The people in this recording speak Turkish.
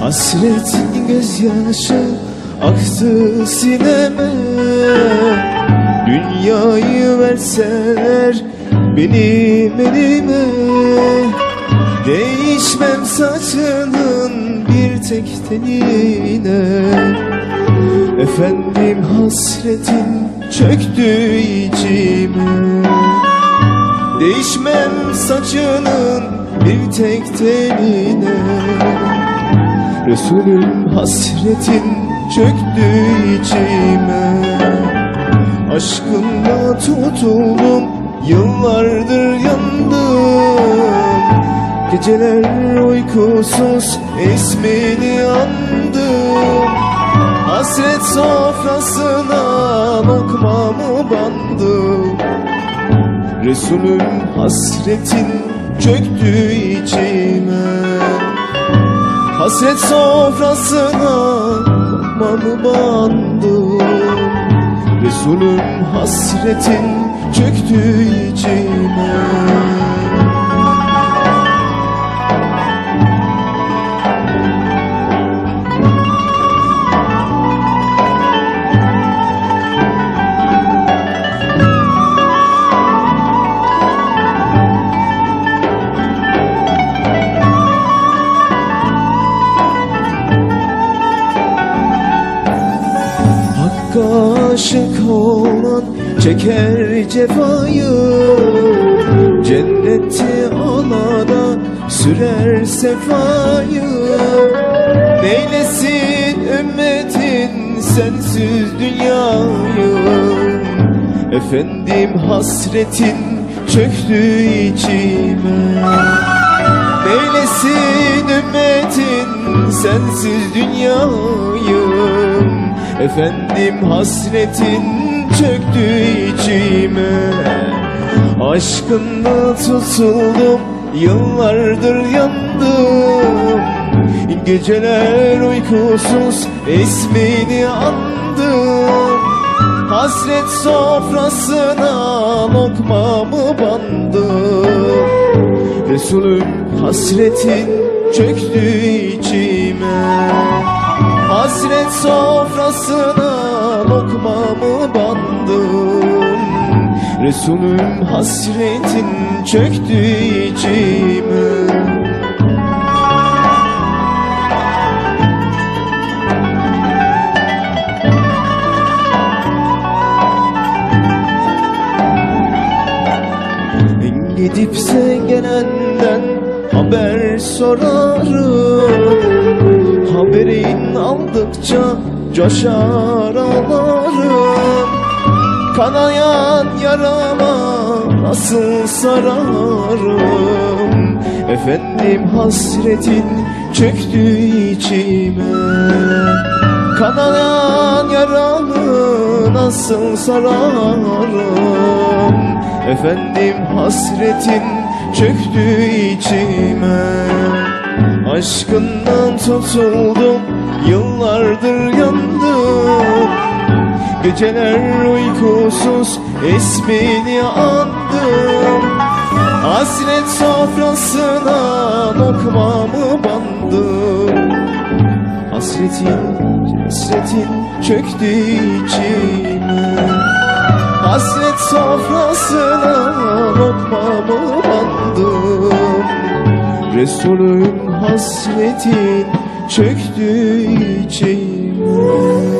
Hasret gözyaşı aktı sineme Dünyayı verseler benim elime Değişmem saçının bir tek teline Efendim hasretin çöktü içime. Değişmem saçının bir tek teline Resulüm hasretin çöktü içime Aşkınla tutuldum yıllardır yandım. Geceler uykusuz ismini andım. Hasret sofrasına lokmamı bandım Resulüm hasretin çöktü içime. Hasret sofrasına lokmamı bandım Resulüm hasretin çöktü içime Hakka aşık olan çeker cefayı. Cenneti alada sürer sefayı. Neylesin ümmetin sensiz dünyayı? Efendim hasretin çöktü içime. Neylesin ümmetin sensiz dünyayı Efendim hasretin çöktü içime. Aşkınla tutuldum yıllardır yandım Geceler uykusuz ismini andım Hasret sofrasına lokmamı bandım Resulüm hasretin çöktü içime Hasret sofrasına lokmamı bandım. Resulüm hasretin çöktü içime Gidipse gelenden haber sorarım Haberin aldıkça coşar ağlarım. Kanayan yarama nasıl sararım? Efendim hasretin çöktü içime. Kanayan yaramı nasıl sararım? Efendim hasretin çöktü içime Aşkından tutuldum yıllardır yandım. Geceler uykusuz ismini andım. Hasret sofrasına lokmamı bandım. Hasretin, hasretin çöktü içime Hasret sofrasına lokmamı bandım Resulüm hasretin çöktü içime